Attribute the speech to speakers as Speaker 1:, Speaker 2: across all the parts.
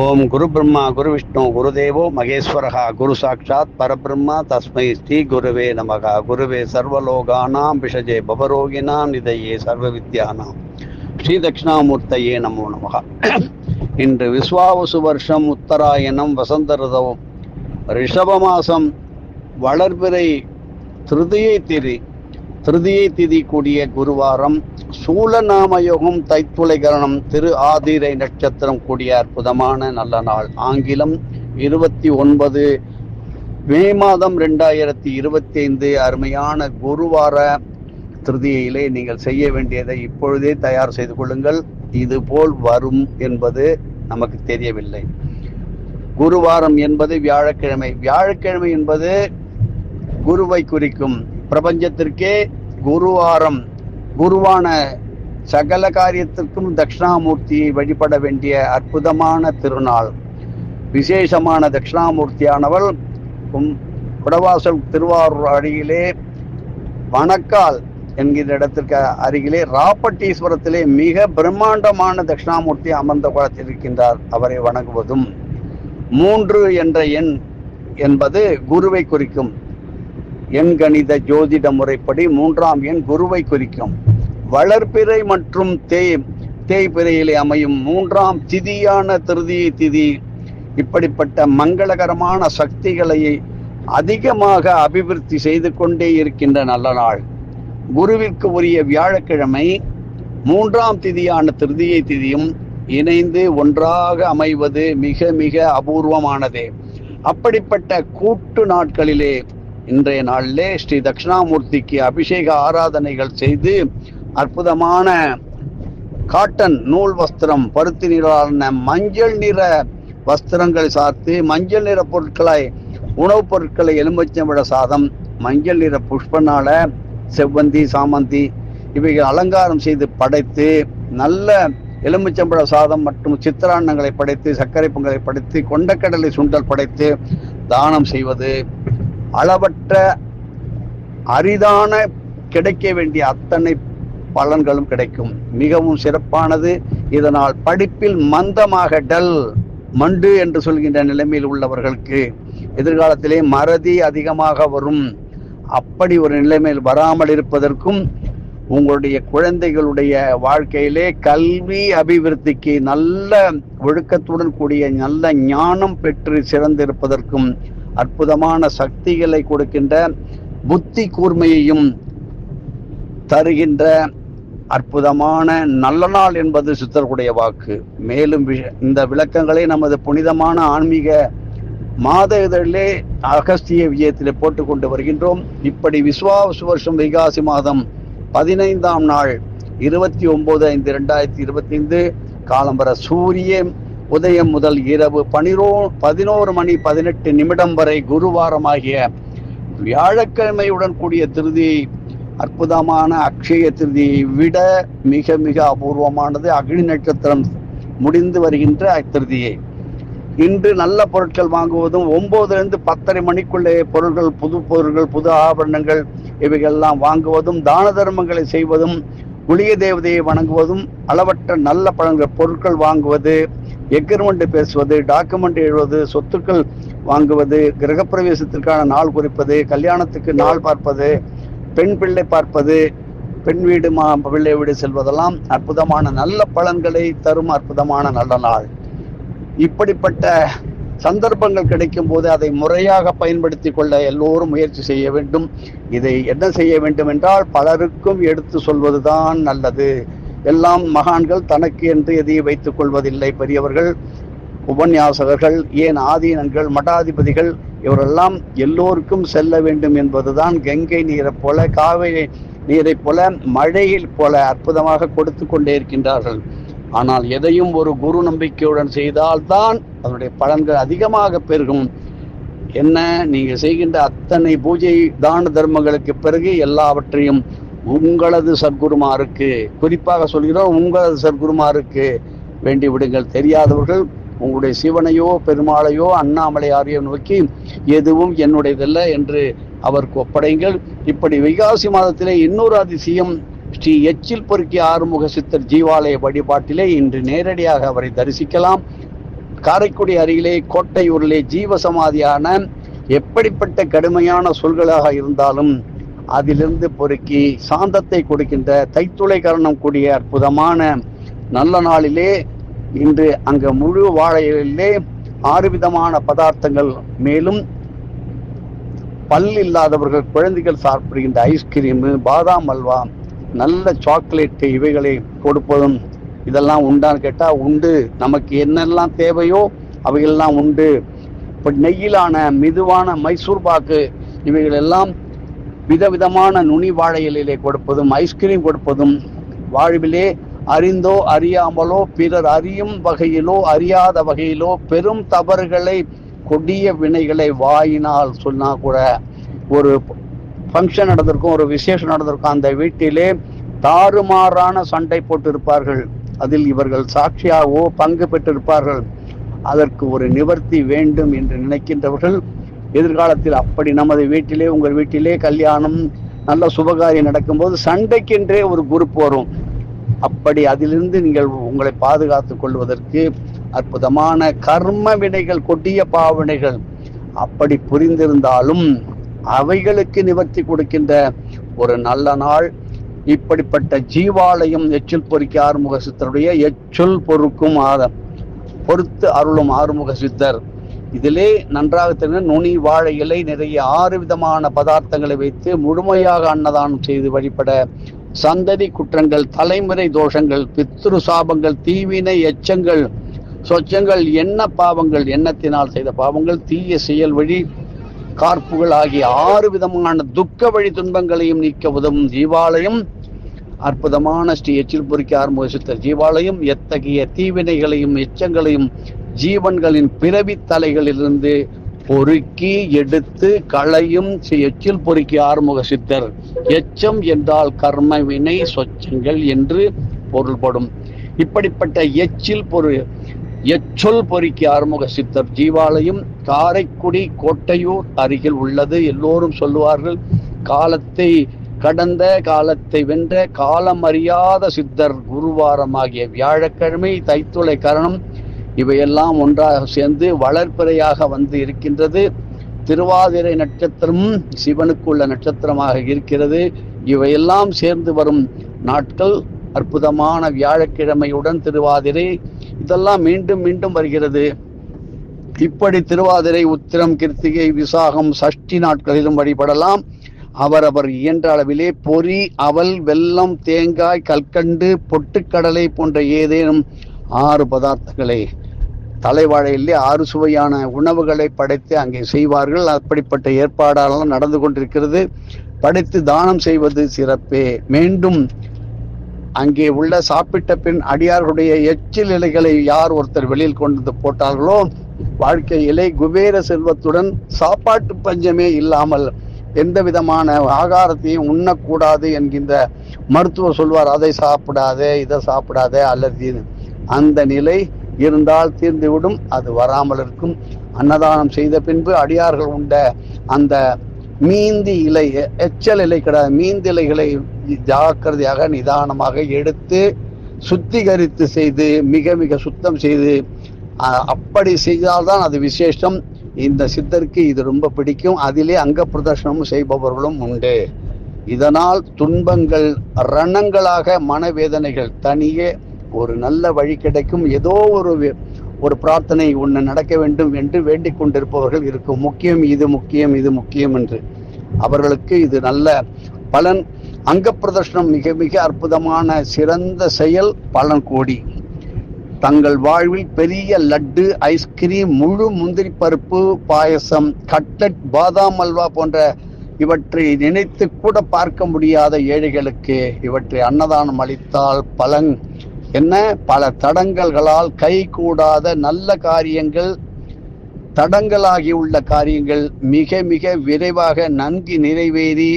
Speaker 1: ஓம் குரு பிரம்மா குரு விஷ்ணு குரு தேவோ மகேஸ்வரகா குரு சாட்சாத் பரபிரம்மா தஸ்மை ஸ்ரீ குருவே நமகா. குருவே சர்வலோகானாம் விஷஜே பவரோகினாம் இதையே சர்வ வித்யானாம் ஸ்ரீ தட்சிணாமூர்த்தையே நமோ நமகா. இன்று விஸ்வாவசு வருஷம் உத்தராயணம் வசந்த ரிதவம். ரிஷப மாசம் வளர்பிறை திருதியை திரி. திருதியை திதி கூடிய குருவாரம் சூலநாமயோகம் தைத்துளைகரணம் திரு ஆதிரை நட்சத்திரம் கூடிய அற்புதமான நல்ல நாள். ஆங்கிலம் இருபத்தி ஒன்பது மே மாதம் ரெண்டாயிரத்தி இருபத்தி ஐந்து அருமையான குருவார திருதியிலே நீங்கள் செய்ய வேண்டியதை இப்பொழுதே தயார் செய்து கொள்ளுங்கள். இது போல் வரும் என்பது நமக்கு தெரியவில்லை. குருவாரம் என்பது வியாழக்கிழமை. வியாழக்கிழமை என்பது குருவை குறிக்கும். பிரபஞ்சத்திற்கே குருவாரம் குருவான சகல காரியத்திற்கும் தட்சிணாமூர்த்தியை வழிபட வேண்டிய அற்புதமான திருநாள். விசேஷமான தட்சிணாமூர்த்தியானவள் கும்- குடவாசல் திருவாரூர் அருகிலே வணக்கால் என்கிற இடத்திற்கு அருகிலே ராப்பட்டீஸ்வரத்திலே மிக பிரம்மாண்டமான தட்சிணாமூர்த்தி அமர்ந்த குளத்தில் இருக்கின்றார். அவரை வணங்குவதும் மூன்று என்ற எண் என்பது குருவை குறிக்கும். எண்கணித ஜோதிட முறைப்படி மூன்றாம் எண் குருவை குறிக்கும். வளர்பிறை மற்றும் தேய் தேய்பிறையிலே அமையும் மூன்றாம் திதியான திருதியை திதி. இப்படிப்பட்ட மங்களகரமான சக்திகளை அதிகமாக அபிவிருத்தி செய்து கொண்டே இருக்கின்ற நல்ல நாள். குருவிற்கு உரிய வியாழக்கிழமை மூன்றாம் திதியான திருதியை திதியும் இணைந்து ஒன்றாக அமைவது மிக மிக அபூர்வமானதே. அப்படிப்பட்ட கூட்டு நாட்களிலே இன்றைய நாளிலே ஸ்ரீ தட்சிணாமூர்த்திக்கு அபிஷேக ஆராதனைகள் செய்து அற்புதமான காட்டன் நூல் வஸ்திரம் பருத்தி நிறான மஞ்சள் நிற வஸ்திரங்கள் சார்த்து மஞ்சள் நிற பொருட்களை உணவுப் பொருட்களை எலும்பச்சம்பழ சாதம் மஞ்சள் நிற புஷ்பனால செவ்வந்தி சாமந்தி இவைகள் அலங்காரம் செய்து படைத்து நல்ல எலுமிச்சம்பழ சாதம் மற்றும் சித்திராண்ணங்களை படைத்து சர்க்கரை பொங்கலை படைத்து கொண்டக்கடலை சுண்டல் படைத்து தானம் செய்வது அளவற்ற அரிதான கிடைக்க வேண்டிய அத்தனை பலன்களும் கிடைக்கும். மிகவும் சிறப்பானது. இதனால் படிப்பில் மந்தமாக டல் மண்டு என்று சொல்கின்ற நிலைமையில் உள்ளவர்களுக்கு எதிர்காலத்திலே மறதி அதிகமாக வரும். அப்படி ஒரு நிலைமையில் வராமல் இருப்பதற்கும் உங்களுடைய குழந்தைகளுடைய வாழ்க்கையிலே கல்வி அபிவிருத்திக்கு நல்ல ஒழுக்கத்துடன் கூடிய நல்ல ஞானம் பெற்று சிறந்திருப்பதற்கும் அற்புதமான சக்திகளை கொடுக்கின்ற புத்தி கூர்மையையும் தருகின்ற அற்புதமான நல்ல நாள் என்பது சித்தர்களுடைய வாக்கு. மேலும் இந்த விளக்கங்களை நமது புனிதமான ஆன்மீக மாத இதழிலே அகஸ்திய விஜயத்திலே போட்டுக்கொண்டு வருகின்றோம். இப்படி விஸ்வாவசு வருஷம் வைகாசி மாதம் பதினைந்தாம் நாள் இருபத்தி ஒன்பது ஐந்து ரெண்டாயிரத்தி இருபத்தி ஐந்து காலம்பர சூரிய உதயம் முதல் இரவு பனிரோ பதினோரு மணி பதினெட்டு நிமிடம் வரை குருவாரமாகிய வியாழக்கிழமையுடன் கூடிய திருதி அற்புதமான அக்ஷய திருதியை விட மிக மிக அபூர்வமானது அக்னி நட்சத்திரம் முடிந்து வருகின்ற அத்திருதியை. இன்று நல்ல பொருட்கள் வாங்குவதும் ஒன்பதுலேருந்து பத்தரை மணிக்குள்ளே பொருட்கள் புது பொருட்கள் புது ஆபரணங்கள் இவைகள்லாம் வாங்குவதும் தான தர்மங்களை செய்வதும் குளிய தேவதையை வணங்குவதும் அளவற்ற நல்ல பழங்கள் பொருட்கள் வாங்குவது எக்ரிமெண்ட் பேசுவது டாக்குமெண்ட் எழுவது சொத்துக்கள் வாங்குவது கிரகப்பிரவேசத்திற்கான நாள் குறிப்பது கல்யாணத்துக்கு நாள் பார்ப்பது பெண் பிள்ளை பார்ப்பது பெண் வீடு மா பிள்ளை வீடு செல்வதெல்லாம் அற்புதமான நல்ல பலன்களை தரும் அற்புதமான நல்ல நாள். இப்படிப்பட்ட சந்தர்ப்பங்கள் கிடைக்கும் போது அதை முறையாக பயன்படுத்தி கொள்ள எல்லோரும் முயற்சி செய்ய வேண்டும். இதை என்ன செய்ய வேண்டும் என்றால் பலருக்கும் எடுத்து சொல்வதுதான் நல்லது. எல்லாம் மகான்கள் தனக்கு என்று எதையும் வைத்துக் கொள்வதில்லை. பெரியவர்கள் உபன்யாசகர்கள் ஏன் ஆதீனங்கள் மடாதிபதிகள் இவரெல்லாம் எல்லோருக்கும் செல்ல வேண்டும் என்பதுதான் கங்கை நீரைப் போல காவிரி நீரைப் போல மழையில் போல அற்புதமாக கொடுத்து கொண்டே இருக்கின்றார்கள். ஆனால் எதையும் ஒரு குரு நம்பிக்கையுடன் செய்தால்தான் அதனுடைய பலன்கள் அதிகமாக பெருகும். என்ன நீங்க செய்கின்ற அத்தனை பூஜை தான தர்மங்களுக்கு பிறகு எல்லாவற்றையும் உங்களது சத்குருமாருக்கு குறிப்பாக சொல்கிறோம் உங்களது சத்குருமாருக்கு வேண்டி விடுங்கள். தெரியாதவர்கள் உங்களுடைய சிவனையோ பெருமாளையோ அண்ணாமலையாரையோ நோக்கி எதுவும் என்னுடையதல்ல என்று அவருக்கு ஒப்படைங்கள். இப்படி வைகாசி மாதத்திலே இன்னொரு அதிசயம். ஸ்ரீ எச்சில் பொறுக்கி ஆறுமுக சித்தர் ஜீவாலய வழிபாட்டிலே இன்று நேரடியாக அவரை தரிசிக்கலாம். காரைக்குடி அருகிலே கோட்டையூரிலே ஜீவசமாதியான எப்படிப்பட்ட கடுமையான சொல்களாக இருந்தாலும் அதிலிருந்து பொறுக்கி சாந்தத்தை கொடுக்கின்ற தைத்துளை கரணம் கூடிய அற்புதமான நல்ல நாளிலே இன்று அங்கு முழு வாழையிலே ஆறு விதமான பதார்த்தங்கள் மேலும் பல் இல்லாதவர்கள் குழந்தைகள் சாப்பிடுகின்ற ஐஸ்கிரீமு பாதாம் அல்வா நல்ல சாக்லேட்டு இவைகளை கொடுப்பதும் இதெல்லாம் உண்டான்னு கேட்டால் உண்டு. நமக்கு என்னெல்லாம் தேவையோ அவையெல்லாம் உண்டு. இப்போ நெய்யிலான மெதுவான மைசூர் பாக்கு இவைகள் எல்லாம் விதவிதமான நுனி வாழை இலையிலே கொடுப்பதும் ஐஸ்கிரீம் கொடுப்பதும் வாழ்விலே அறிந்தோ அறியாமலோ பிறர் அறியும் வகையிலோ அறியாத வகையிலோ பெரும் தவறுகளை கொடிய வினைகளை வாயினால் சொன்னா கூட ஒரு ஃபங்க்ஷன் நடந்திருக்கும் ஒரு விசேஷம் நடந்திருக்கும். அந்த வீட்டிலே தாறுமாறான சண்டை போட்டிருப்பார்கள். அதில் இவர்கள் சாட்சியாகவோ பங்கு பெற்றிருப்பார்கள். அதற்கு ஒரு நிவர்த்தி வேண்டும் என்று நினைக்கின்றவர்கள் எதிர்காலத்தில் அப்படி நமது வீட்டிலே உங்கள் வீட்டிலே கல்யாணம் நல்ல சுபகாரியம் நடக்கும்போது சண்டைக்கென்றே ஒரு குரூப் வரும். அப்படி அதிலிருந்து நீங்கள் உங்களை பாதுகாத்து கொள்வதற்கு அற்புதமான கர்ம வினைகள் கொடிய பாவனைகள் அப்படி புரிந்திருந்தாலும் அவைகளுக்கு நிவர்த்தி கொடுக்கின்ற ஒரு நல்ல நாள் இப்படிப்பட்ட ஜீவாலயம் எச்சில் பொறிக்க ஆறுமுக சித்தருடைய எச்சொல் பொறுக்கும் ஆத பொறுத்து அருளும் ஆறுமுக சித்தர் இதிலே நன்றாக தெரிந்த நுனி வாழை இலை நிறைய ஆறு விதமான பதார்த்தங்களை வைத்து முழுமையாக அன்னதானம் செய்து வழிபட சந்ததி குற்றங்கள் தலைமுறை தோஷங்கள் பித்ரு சாபங்கள் தீவினை எச்சங்கள் சொச்சங்கள் என்ன பாவங்கள் எண்ணத்தினால் செய்த பாவங்கள் தீய செயல் வழி கார்ப்புகள் ஆகிய ஆறு விதமான துக்க வழி துன்பங்களையும் நீக்க உதவும் ஜீவாலயம். அற்புதமான ஸ்ரீ எச்சில் பொறிக்க ஆறுமுக சித்தர் ஜீவாலயம். எத்தகைய தீவினைகளையும் எச்சங்களையும் ஜீவன்களின் பிறவி தலைகளிலிருந்து பொறுக்கி எடுத்து களையும் எச்சில் பொறுக்கி ஆறுமுக சித்தர். எச்சம் என்றால் கர்ம வினை சொச்சங்கள் என்று பொருள்படும். இப்படிப்பட்ட எச்சில் பொரு எச்சொல் பொறுக்கி ஆறுமுக சித்தர் ஜீவாலயம் காரைக்குடி கோட்டையூர் அருகில் உள்ளது. எல்லோரும் சொல்லுவார்கள் காலத்தை கடந்த காலத்தை வென்ற காலமறியாத சித்தர் குருவாரமாகிய வியாழக்கிழமை தைத்துளை கரணம் இவையெல்லாம் ஒன்றாக சேர்ந்து வளர்ப்பிறையாக வந்து இருக்கின்றது. திருவாதிரை நட்சத்திரமும் சிவனுக்குள்ள நட்சத்திரமாக இருக்கிறது. இவையெல்லாம் சேர்ந்து வரும் நாட்கள் அற்புதமான வியாழக்கிழமையுடன் திருவாதிரை. இதெல்லாம் மீண்டும் மீண்டும் வருகிறது. இப்படி திருவாதிரை உத்திரம் கிருத்திகை விசாகம் சஷ்டி நாட்களிலும் வழிபடலாம். அவரவர் இயன்ற அளவிலே பொறி அவல் வெல்லம் தேங்காய் கல்கண்டு பொட்டுக்கடலை போன்ற ஏதேனும் ஆறு பதார்த்தங்களை தலைவாழையிலே ஆறு சுவையான உணவுகளை படைத்து அங்கே செய்வார்கள். அப்படிப்பட்ட ஏற்பாடெல்லாம் நடந்து கொண்டிருக்கிறது. படைத்து தானம் செய்வது சிறப்பே. மீண்டும் அங்கே உள்ள சாப்பிட்ட பின் அடியார்களுடைய எச்சில் இலைகளை யார் ஒருத்தர் வெளியில் கொண்டு வந்து போட்டார்களோ வாழ்க்கையிலே குபேர செல்வத்துடன் சாப்பாட்டு பஞ்சமே இல்லாமல் எந்த விதமான ஆகாரத்தையும் உண்ணக்கூடாது என்கின்ற மருத்துவர் சொல்வார் அதை சாப்பிடாதே இதை சாப்பிடாதே அல்லது அந்த நிலை இருந்தால் தீர்ந்துவிடும் அது வராமல் இருக்கும். அன்னதானம் செய்த பின்பு அடியார்கள் உண்ட அந்த மீந்தி இலை எச்சல் இலை கிடையாது மீந்தி இலைகளை ஜாக்கிரதையாக நிதானமாக எடுத்து சுத்திகரித்து செய்து மிக மிக சுத்தம் செய்து அப்படி செய்தால்தான் அது விசேஷம். இந்த சித்தருக்கு இது ரொம்ப பிடிக்கும். அதிலே அங்க பிரதர்ஷனமும் செய்பவர்களும் உண்டு. இதனால் துன்பங்கள் ரணங்களாக மனவேதனைகள் தனியே ஒரு நல்ல வழி கிடைக்கும். ஏதோ ஒரு ஒரு பிரார்த்தனை ஒன்று நடக்க வேண்டும் என்று வேண்டிக் கொண்டிருப்பவர்கள் இருக்கும். முக்கியம் இது முக்கியம் இது முக்கியம் என்று. அவர்களுக்கு இது நல்ல பலன். அங்க பிரதர்ஷனம் மிக மிக அற்புதமான சிறந்த செயல் பலன் கோடி. தங்கள் வாழ்வில் பெரிய லட்டு ஐஸ்கிரீம் முழு முந்திரி பருப்பு பாயசம் கட்லட் பாதாம் அல்வா போன்ற இவற்றை நினைத்து கூட பார்க்க முடியாத ஏழைகளுக்கு இவற்றை அன்னதானம் அளித்தால் பலன் என்ன? பல தடங்கல்களால் கை கூடாத நல்ல காரியங்கள் தடங்கலாகியுள்ள காரியங்கள் மிக மிக விரைவாக நன்கு நிறைவேறி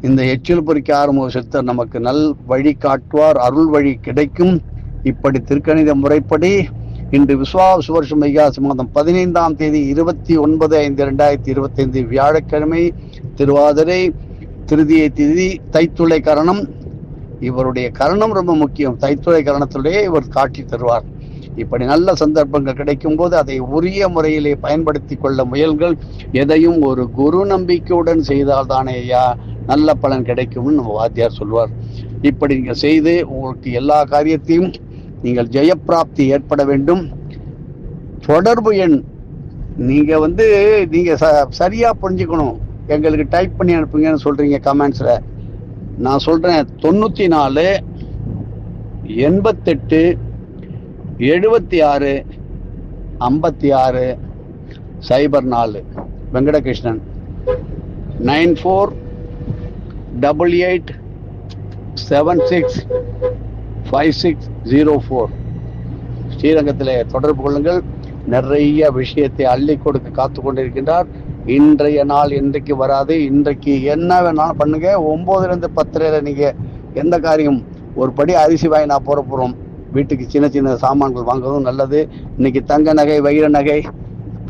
Speaker 1: இந்த எச்சில் பொறிக்க ஆறுமுக சித்தர் நமக்கு நல் வழி காட்டுவார் அருள் வழி கிடைக்கும். இப்படி திருக்கணித முறைப்படி இன்று விஸ்வாச வருஷம் வைகாசி மாதம் பதினைந்தாம் தேதி இருபத்தி ஒன்பது ஐந்து ரெண்டாயிரத்தி இருபத்தைந்து வியாழக்கிழமை திருவாதிரை திருதியை திதி தைத்துளை கரணம். இவருடைய கரணம் ரொம்ப முக்கியம். தைத்துறை கரணத்திலேயே இவர் காட்டி தருவார். இப்படி நல்ல சந்தர்ப்பங்கள் கிடைக்கும் போது அதை உரிய முறையிலே பயன்படுத்தி கொள்ள முயல்கள். எதையும் ஒரு குரு நம்பிக்கையுடன் செய்தால் தானே ஐயா நல்ல பலன் கிடைக்கும்னு நம்ம வாத்தியார் சொல்வார். இப்படி நீங்கள் செய்து உங்களுக்கு எல்லா காரியத்தையும் நீங்கள் ஜெயப்பிராப்தி ஏற்பட வேண்டும். தொடர்பு எண் நீங்கள் வந்து நீங்கள் ச- சரியா புரிஞ்சுக்கணும். எங்களுக்கு டைப் பண்ணி அனுப்புங்கன்னு சொல்கிறீங்க கமெண்ட்ஸில் நான் சொல்றேன் தொண்ணூத்தி நாலு எண்பத்தெட்டு எழுபத்தி ஆறு ஐம்பத்தி ஆறு சைபர் நாலு. Venkatakrishnan. Nine four double eight seven six five six zero four. ஸ்ரீரங்கத்தில் தொடர்பு கொள்ளுங்கள். நிறைய விஷயத்தை அள்ளி கொடுக்க காத்து கொண்டிருக்கின்றார். இன்றைய நாள் இன்றைக்கு வராது. இன்றைக்கு என்ன வேணாலும் பண்ணுங்க. ஒம்போதுலேருந்து இருந்து பத்தரையில நீங்க எந்த காரியம்? ஒரு படி அரிசி வாங்கி நான் போற போறோம். வீட்டுக்கு சின்ன சின்ன சாமான்கள் வாங்குவதும் நல்லது. இன்னைக்கு தங்க நகை வைர நகை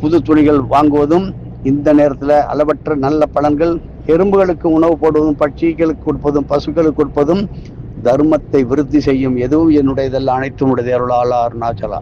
Speaker 1: புது துணிகள் வாங்குவதும் இந்த நேரத்துல அளவற்ற நல்ல பலன்கள். எறும்புகளுக்கு உணவு போடுவதும் பட்சிகளுக்கு கொடுப்பதும் பசுக்களுக்கு கொடுப்பதும் தர்மத்தை விருத்தி செய்யும். எதுவும் என்னுடையதெல்லாம் அனைத்தும் உடைய அருளாளா அருணாச்சலா